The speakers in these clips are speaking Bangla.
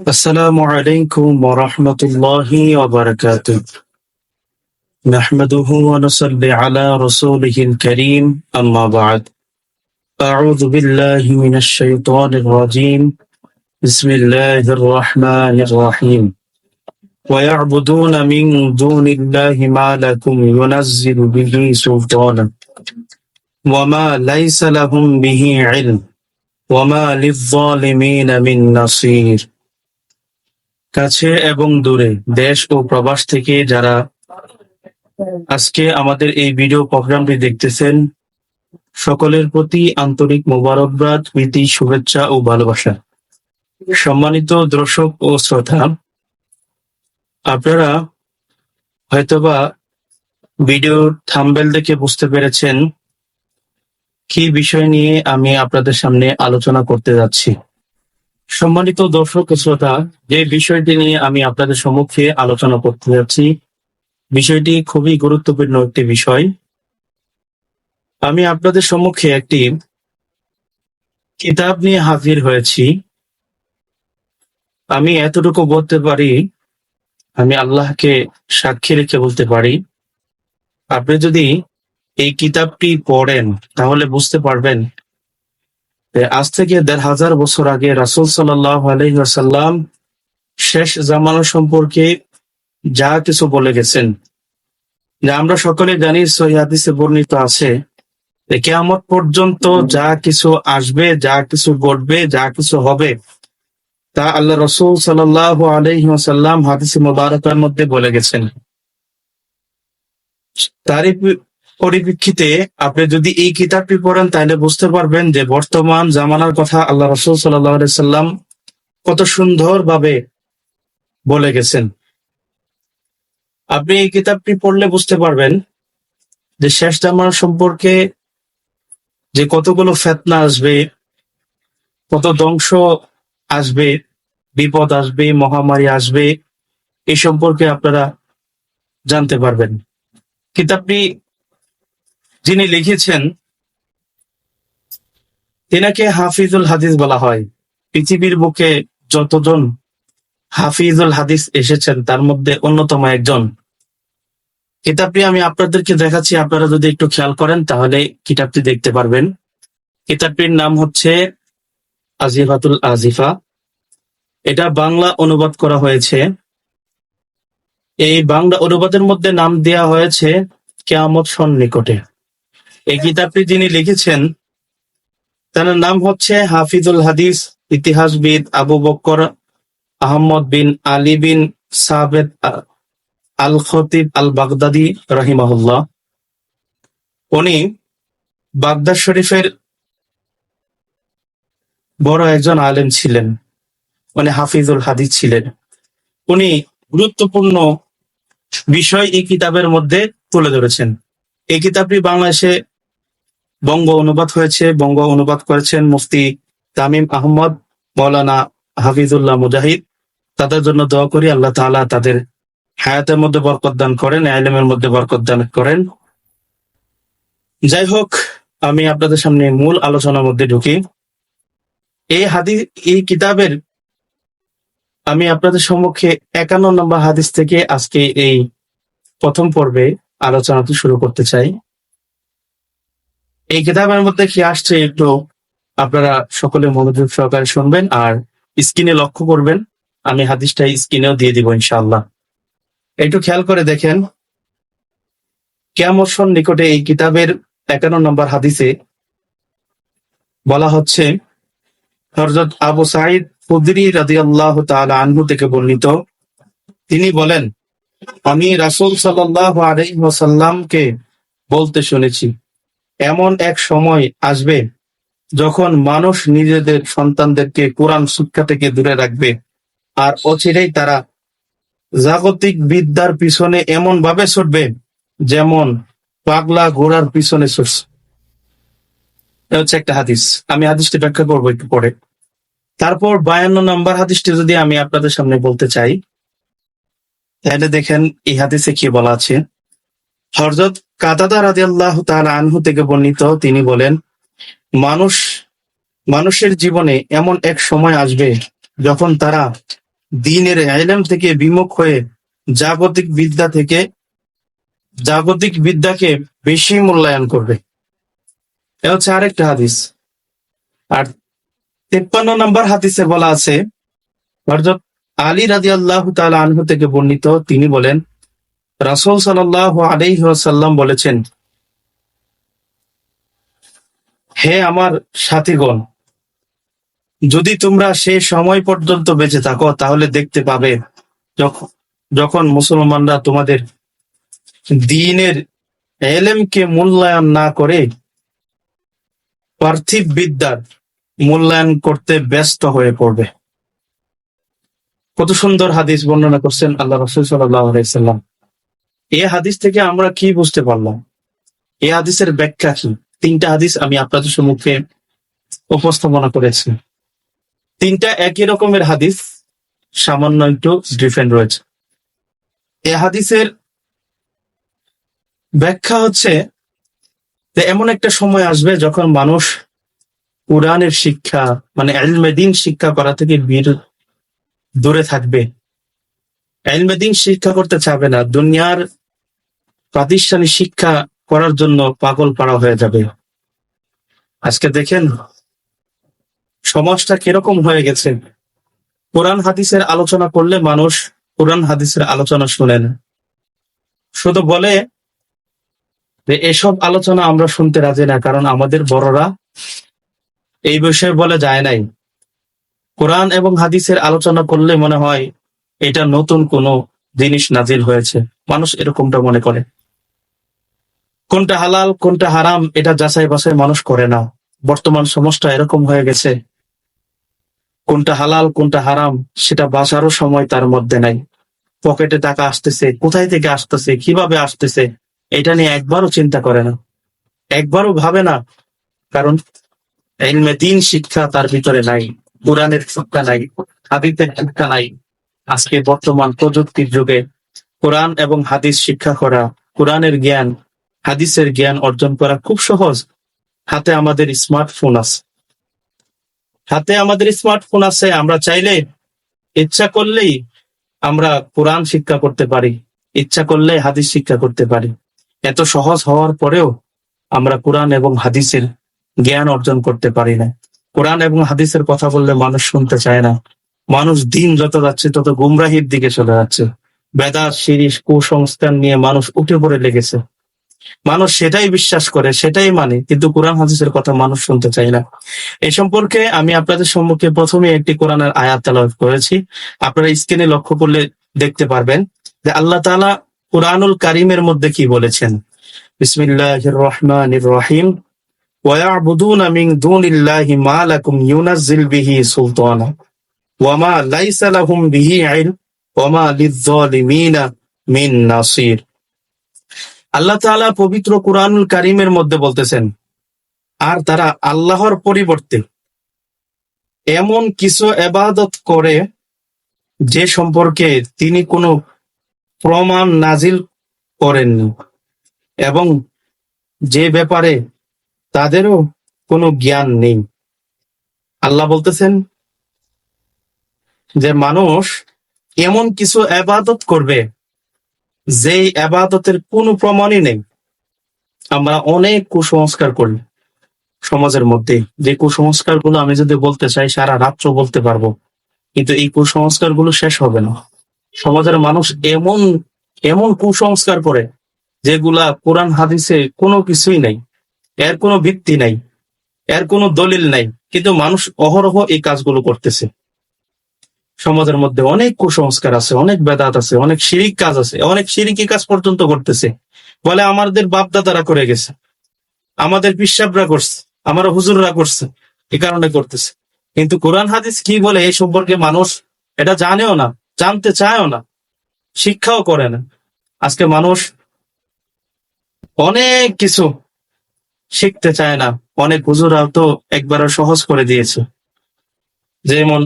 السلام عليكم ورحمة الله وبركاته. نحمده ونصلي على رسوله الكريم أما بعد. أعوذ بالله من الشيطان الرجيم. بسم الله الرحمن الرحيم. ويعبدون من دون الله ما لكم ينزل به سلطانا. وما ليس لهم به علم. وما للظالمين من نصير. কাছে এবং দূরে, দেশ ও প্রবাস থেকে যারা আজকে আমাদের এই ভিডিও প্রোগ্রামটি দেখতেছেন, সকলের প্রতি আন্তরিক মোবারকবাদ, প্রীতি, শুভেচ্ছা ও ভালোবাসা। সম্মানিত দর্শক ও শ্রোতা, আপনারা হয়তোবা ভিডিওর থাম্বেল দেখে বুঝতে পেরেছেন কি বিষয় নিয়ে আমি আপনাদের সামনে আলোচনা করতে যাচ্ছি। সম্মানিত দর্শক শ্রোতা, যে বিষয়টি নিয়ে আমি আপনাদের সম্মুখে আলোচনা করতে যাচ্ছি, বিষয়টি খুবই গুরুত্বপূর্ণ একটি বিষয়। আমি আপনাদের সম্মুখে একটি কিতাব নিয়ে হাজির হয়েছি। আমি এতটুকু বলতে পারি, আমি আল্লাহকে সাক্ষী রেখে বলতে পারি, আপনি যদি এই কিতাবটি পড়েন, তাহলে বুঝতে পারবেন আজ থেকে দেড় হাজার বছর আগে রাসুল আলহিহাসাল্লাম শেষ জামানো সম্পর্কে যা কিছু বলে গেছেন। যে আমরা সকলে জানি সহিহাদিসে বর্ণিত আছে কেয়ামত পর্যন্ত যা কিছু আসবে, যা কিছু ঘটবে, যা কিছু হবে, তা আল্লাহ রসুল সাল্লাহ আলহিহাসাল্লাম হাদিসে মোবারকার মধ্যে বলে গেছেন। তারই পরিপ্রেক্ষিতে আপনি যদি এই কিতাবটি পড়েন, তাহলে বুঝতে পারবেন যে বর্তমান জামানার কথা আল্লাহ রসুল সাল্লাম কত সুন্দর ভাবে বলে গেছেন। আপনি এই কিতাবটি পড়লে বুঝতে পারবেন যে শেষ জামানা সম্পর্কে যে কতগুলো ফেতনা আসবে, কত ধ্বংস আসবে, বিপদ আসবে, মহামারী আসবে এই সম্পর্কে আপনারা জানতে পারবেন। কিতাবটি যিনি লিখেছেন, তেনাকে হাফিজুল হাদিস বলা হয়। পৃথিবীর বুকে যতজন হাফিজুল হাদিস এসেছেন, তার মধ্যে অন্যতম একজন। কিতাবটি আমি আপনাদেরকে দেখাচ্ছি, আপনারা যদি একটু খেয়াল করেন, তাহলে কিতাবটি দেখতে পারবেন। কিতাবটির নাম হচ্ছে আজিফাতুল আজিফা। এটা বাংলা অনুবাদ করা হয়েছে। এই বাংলা অনুবাদের মধ্যে নাম দেয়া হয়েছে, কেয়ামত সন্নিকটে। এই কিতাবটি যিনি লিখেছেন, তার নাম হচ্ছে হাফিজুল হাদিস, ইতিহাসবিদ আবু বক্কর আহমদ বিন আলী বিন সাবেদ আল খতিব আল বাগদাদি রহিমাহুল্লাহ। উনি বাগদাদ শরীফের বড় একজন আলেম ছিলেন মানে হাফিজুল হাদিস ছিলেন। উনি গুরুত্বপূর্ণ বিষয় এই কিতাবের মধ্যে তুলে ধরেছেন। এই কিতাবটি বাংলাদেশে বঙ্গ অনুবাদ হয়েছে, বঙ্গ অনুবাদ করেছেন মুফতি তামিম আহমদ, মৌলানা হাফিজুল্লাহ মুজাহিদ। তাদের জন্য দোয়া করি, আল্লাহ তাআলা তাদের হায়াতের মধ্যে বরকত দান করেন, আইলেমের মধ্যে বরকত দান করেন। যাই হোক, আমি আপনাদের সামনে মূল আলোচনার মধ্যে ঢুকি। এই হাদিস এই কিতাবের আমি আপনাদের সম্মুখে একান্ন নম্বর হাদিস থেকে আজকে এই প্রথম পর্বে আলোচনাটি শুরু করতে চাই। এই কিতাবের মধ্যে কি আসছে একটু আপনারা সকলে মনোযোগ সহকারে শুনবেন আর স্ক্রিনে লক্ষ্য করবেন। আমি হাদিসটা স্ক্রিনেও দিয়ে দিব ইনশাআল্লাহ। একটু খেয়াল করে দেখেন। কেমন নিকটে এই কিতাবের একান্ন নম্বর হাদিসে বলা হচ্ছে হরজত আবু সাইদ খুদরি রাদিয়াল্লাহু তাআলা আনহু থেকে বর্ণিত, তিনি বলেন, আমি রাসুল সাল্লাল্লাহু আলাইহি ওয়াসাল্লামকে বলতে শুনেছি এমন এক সময় আসবে যখন মানুষ নিজেদের সন্তানদেরকে কোরআন শিক্ষা থেকে দূরে রাখবে। আর অচিরেই তারা জাগতিক বিদ্যার পিছনে এমন ভাবে ছুটবে যেমন পাগলা ঘোড়ার পিছনে ছুটছে। হচ্ছে একটা হাদিস। আমি হাদিসটি ব্যাখ্যা করব একটু পরে। তারপর বায়ান্ন নম্বর হাদিসটি যদি আমি আপনাদের সামনে বলতে চাই, তাহলে দেখেন এই হাদিসে কি বলা আছে? হরজত কাতাদা রাদিয়াল্লাহু তাআলা আনহু থেকে বর্ণিত, তিনি বলেন, মানুষ, মানুষের জীবনে এমন এক সময় আসবে যখন তারা দিনের এলেম থেকে বিমুখ হয়ে জাগতিক বিদ্যা থেকে, জাগতিক বিদ্যাকে বেশি মূল্যায়ন করবে। এ হচ্ছে আরেকটা হাদিস। আর তেপ্পান্ন নম্বর হাদিসে বলা আছে, হযরত আলী রাজি আল্লাহ আনহু থেকে বর্ণিত, তিনি বলেন রাসূল সাল্লাল্লাহু আলাইহি ওয়াসাল্লাম বলেছেন, হে আমার সাথীগণ, যদি তোমরা সে সময় পর্যন্ত বেঁচে থাকো, তাহলে দেখতে পাবে যখন মুসলমানরা তোমাদের দিনের এলেমকে মূল্যায়ন না করে পার্থিব বিদ্যার মূল্যায়ন করতে ব্যস্ত হয়ে পড়বে। কত সুন্দর হাদিস বর্ণনা করছেন আল্লাহ রসুল সাল্লাহ সাল্লাম এই হাদিস থেকে আমরা কি বুঝতে পারলাম? এই হাদিসের ব্যাখ্যা কি? তিনটা হাদিস আমি আপনাদের সম্মুখে উপস্থাপনা করেছি। তিনটা একই রকমের হাদিস, সামান্য একটু ডিফারেন্ট রয়েছে। এই হাদিসের ব্যাখ্যা হচ্ছে যে এমন একটা সময় আসবে যখন মানুষ কোরআনের শিক্ষা মানে এলমেদিন শিক্ষা করা থেকে বীর দূরে থাকবে। এলমেদিন শিক্ষা করতে চাবে না। দুনিয়ার প্রাতিষ্ঠানিক শিক্ষা করার জন্য পাগল পাড়া হয়ে যাবে। আজকে দেখেন, সমাজটা কীরকম হয়ে গেছে। কোরআন হাদিসের আলোচনা করলে মানুষ কোরআন হাদিসের আলোচনা শুনে না শুধু বলে যে এসব আলোচনা আমরা শুনতে রাজি না, কারণ আমাদের বড়রা এই বিষয়ে বলে যায় নাই। কোরআন এবং হাদিসের আলোচনা করলে মনে হয় এটা নতুন কোনো জিনিস নাজিল হয়েছে। মানুষ এরকমটা মনে করে। কোনটা হালাল, কোনটা হারাম, এটা যাচাই বাছাই মানুষ করে না বর্তমান সমাজটা এরকম হয়ে গেছে। কোনটা হালাল, কোনটা হারাম, সেটা বাঁচারও সময় তার মধ্যে নাই। পকেটে টাকা আসতেছে, কোথায় থেকে আসতেছে, কীভাবে আসতেছে, এটা নিয়ে একবারও চিন্তা করে না। একবারও ভাবে না, কারণ এলমে দিন শিক্ষা তার ভিতরে নাই, কোরআনের শিক্ষা নাই, হাদিসের শিক্ষা নাই। আজকে বর্তমান প্রযুক্তির যুগে কোরআন এবং হাদিস শিক্ষা করা, কোরআনের জ্ঞান হাদিসের জ্ঞান অর্জন করা খুব সহজ। হাতে আমাদের স্মার্টফোন আছে। হাতে আমাদের স্মার্টফোন আছে, আমরা চাইলে ইচ্ছা করলেই আমরা কোরআন শিক্ষা করতে পারি, ইচ্ছা করলে হাদিস শিক্ষা করতে পারি। এত সহজ হওয়ার পরেও আমরা কোরআন এবং হাদিসের জ্ঞান অর্জন করতে পারি না। কোরআন এবং হাদিসের কথা বললে মানুষ শুনতে চায় না। মানুষ দিন যত যাচ্ছে, তত গুমরাহির দিকে চলে যাচ্ছে। বেদাত, শিরিষ, কুসংস্কার নিয়ে মানুষ উঠে পড়ে লেগেছে। মানুষ সেটাই বিশ্বাস করে সেটাই মানে কিন্তু কোরআন হাদিসের কথা মানুষ শুনতে চায় না এই সম্পর্কে আমি আপনাদের সম্মুখে প্রথমে একটি কোরআনের আয়াত তেলাওয়াত করেছি আপনারা স্ক্রিনে লক্ষ্য করলে দেখতে পারবেন যে আল্লাহ তাআলা কোরআনুল কারিমের মধ্যে কি বলেছেন বিসমিল্লাহির রহমানির রহিম ويعبدون من دون الله ما لكم ينزل به سلطانا وما ليس لهم به علم وما للظالمين من نصير আল্লাহ তাআলা পবিত্র কোরআনুল কারিমের মধ্যে বলতেছেন, আর তারা আল্লাহর পরিবর্তে এমন কিছু এবাদত করে যে সম্পর্কে তিনি কোনো প্রমাণ নাজিল করেননি এবং যে ব্যাপারে তাদেরও কোনো জ্ঞান নেই। আল্লাহ বলতেছেন যে, মানুষ এমন কিছু আবাদত করবে যে আবাদতের কোনো প্রমাণই নেই। আমরা অনেক কুসংস্কার করি সমাজের মধ্যে। যে কুসংস্কারগুলো আমি যদি বলতে চাই, সারা রাত্র বলতে পারব। কিন্তু এই কুসংস্কারগুলো শেষ হবে না। সমাজের মানুষ এমন এমন কুসংস্কার করে, যেগুলা কোরআন, হাদিসে কোনো কিছুই নাই। এর কোনো ভিত্তি নাই। এর কোনো দলিল নাই। কিন্তু মানুষ অহরহ এই কাজগুলো করতেছে। সমাজের মধ্যে অনেক কুসংস্কার আছে, অনেক বেদাত আছে, অনেক শিরিক কাজ আছে। অনেক শিরিকি কাজ পর্যন্ত করতেছে। বলে আমাদের বাপ দাদারা করে গেছে। আমাদের পিসাবরা করছে আমার হুজুররা করছে এই কারণে করতেছে। কিন্তু কোরআন হাদিস কি বলে এই সম্পর্কে মানুষ এটা জানেও না, জানতে চায়ও না, শিক্ষাও করে না। আজকে মানুষ অনেক কিছু শিখতে চায় না। অনেক হুজুরাও তো একবারও সহজ করে দিয়েছে। যেমন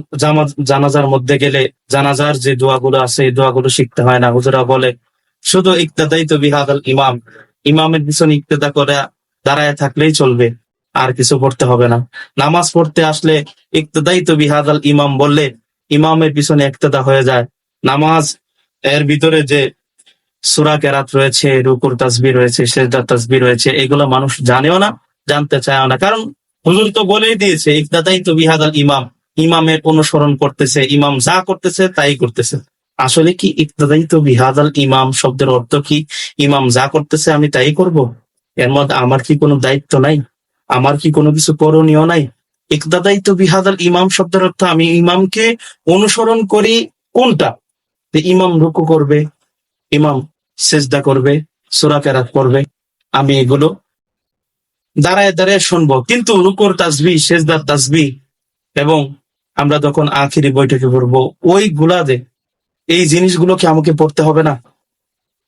জানাজার মধ্যে গেলে জানাজার যে দোয়াগুলো আছে, এই দোয়াগুলো শিখতে হয় না। হুজুরা বলে, শুধু ইকতাদাই তো বিহাদাল ইমাম। ইমামের পিছনে ইকতেদা করে দাঁড়ায় থাকলেই চলবে, আর কিছু পড়তে হবে না। নামাজ পড়তে আসলে ইকতদাই তো বিহাদাল ইমাম বললে ইমামের পিছনে একতেদা হয়ে যায়। নামাজ এর ভিতরে যে সুরা কেরাত রয়েছে, রুকুর তাসবি রয়েছে, সেজদার তাসবি রয়েছে, এগুলো মানুষ জানেও না, জানতে চায় না। কারণ হুজুর তো বলেই দিয়েছে ইকদাদাই তো বিহাদাল ইমাম। ইমামের অনুসরণ করতেছে, ইমাম যা করতেছে তাই করতেছে। আসলে কি ইকদাদাই তো বিহাদাল ইমাম শব্দের অর্থ কি? ইমাম যা করতেছে আমি তাই করব? এর মধ্যে আমার কি কোনো দায়িত্ব নাই? আমার কি কোনো কিছু করণীয় নাই? ইকদাদাই তো বিহাদাল ইমাম শব্দের অর্থ আমি ইমামকে অনুসরণ করি কোনটা? যে ইমাম রুকু করবে, ইমাম সেজদা করবে, সুরা কেরাত করবে আমি এগুলো দাঁড়ায় দাঁড়ায় শুনব। কিন্তু রুকুর তাজবি সেজদার তাজবি এবং আমরা যখন আখিরি বৈঠকে পড়ব ওই গুলাতে এই জিনিসগুলোকে আমাকে পড়তে হবে না?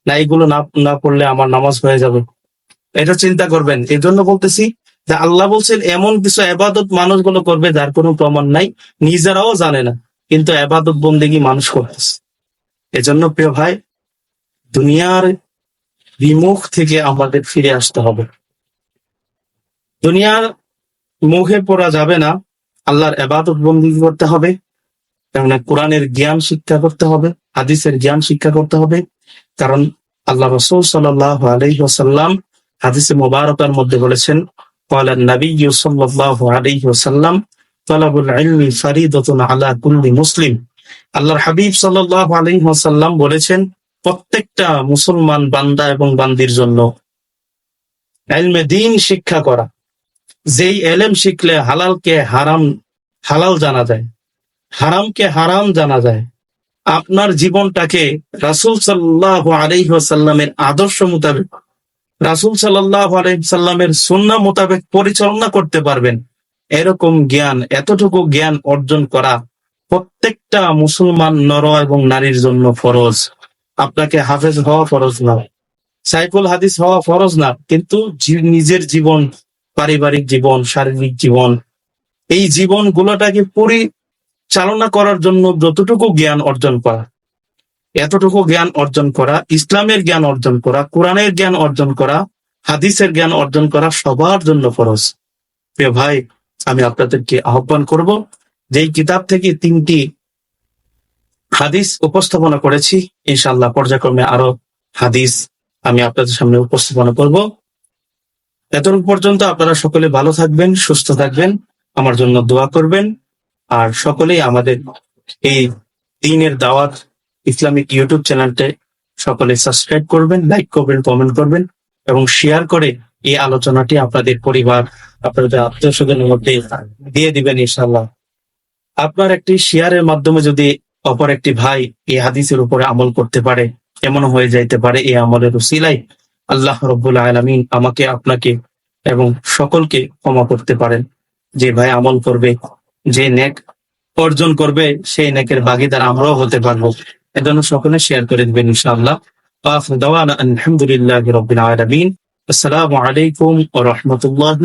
না, এইগুলো না না পড়লে আমার নামাজ হয়ে যাবে। এটা চিন্তা করবেন। এই জন্য বলতেছি যে আল্লাহ বলছেন, এমন কিছু আবাদত মানুষগুলো করবে যার কোনো প্রমাণ নাই, নিজেরাও জানে না। কিন্তু আবাদত বন্দেগী মানুষ করতেছে। এজন্য প্রিয় ভাই, দুনিয়ার বিমুখ থেকে আমাদের ফিরে আসতে হবে। দুনিয়ার মুখে পড়া যাবে না আল্লাহর এবাদত বন্দি করতে হবে কেননা কোরআনের জ্ঞান শিক্ষা করতে হবে হাদিসের জ্ঞান শিক্ষা করতে হবে কারণ আল্লাহ রসুল সাল্লাহ আলহিহাসাল্লাম হাদিসে মোবারকের মধ্যে বলেছেন قال النبي صلى الله عليه وسلم طلب العلم فريضة على كل মুসলিম আল্লাহর হাবিব সাল্লাল্লাহু আলাইহি ওয়াসাল্লাম বলেছেন প্রত্যেকটা মুসলমান বান্দা এবং বান্দির জন্য এলমে দিন শিক্ষা করা যেই এলেম শিখলে হালালকে হারাম, হালাল জানা যায়, হারামকে হারাম জানা যায়, আপনার জীবনটাকে রাসূল সাল্লাহ আলাইহি ওয়াসাল্লামের আদর্শ মোতাবেক, রাসুল সাল্লাল্লাহু আলাইহি সাল্লামের সুন্নাহ মোতাবেক পরিচালনা করতে পারবেন। এরকম জ্ঞান, এতটুকু জ্ঞান অর্জন করা প্রত্যেকটা মুসলমান নর এবং নারীর জন্য ফরজ। আপনাকে হাফেজ হওয়া ফরজ না সাইকুল হাদিস হওয়া ফরজ না, কিন্তু নিজের জীবন পারিবারিক জীবন, শারীরিক জীবন, এই জীবন গুলোটাকে পরিচালনা করার জন্য যতটুকু জ্ঞান অর্জন করা, এতটুকু জ্ঞান অর্জন করা, ইসলামের জ্ঞান অর্জন করা, কোরআনের জ্ঞান অর্জন করা, হাদিসের জ্ঞান অর্জন করা সবার জন্য ফরজ। প্রিয় ভাই, আমি আপনাদেরকে আহ্বান করব, যেই কিতাব থেকে তিনটি হাদিস উপস্থাপনা করেছি, ইনশাআল্লাহ পর্যায়ক্রমে আরও হাদিস আমি আপনাদের সামনে উপস্থাপনা করব। এতটুকু পর্যন্ত আপনারা সকলে ভালো থাকবেন, সুস্থ থাকবেন। আমার জন্য দোয়া করবেন। আর সকলেই আমাদের এই দিনের দাওয়াত ইসলামিক ইউটিউব চ্যানেলটা সকলে সাবস্ক্রাইব করবেন লাইক করবেন কমেন্ট করবেন এবং শেয়ার করে এই আলোচনাটি আপনাদের পরিবার, আপনাদের আত্মীয় স্বজনের মধ্যে দিয়ে দিবেন ইনশাল্লাহ আপনার একটি শেয়ারের মাধ্যমে যদি অপর একটি ভাই এই হাদিসের উপরে আমল করতে পারে এমন হয়ে যাইতে পারে, এই আমলের উসিলাই আল্লাহ রব্বুল আলমিন আমাকে, আপনাকে এবং সকলকে ক্ষমা করতে পারেন। যে ভাই আমল করবে, যে নেক অর্জন করবে, সেই নেকের ভাগিদার আমরাও হতে পারব। এজন্য সকলে শেয়ার করে দেবেন ইনশাআল্লাহ। আলহামদুলিল্লাহ রবিন আসসালামু আলাইকুম ও রহমতুল্লাহ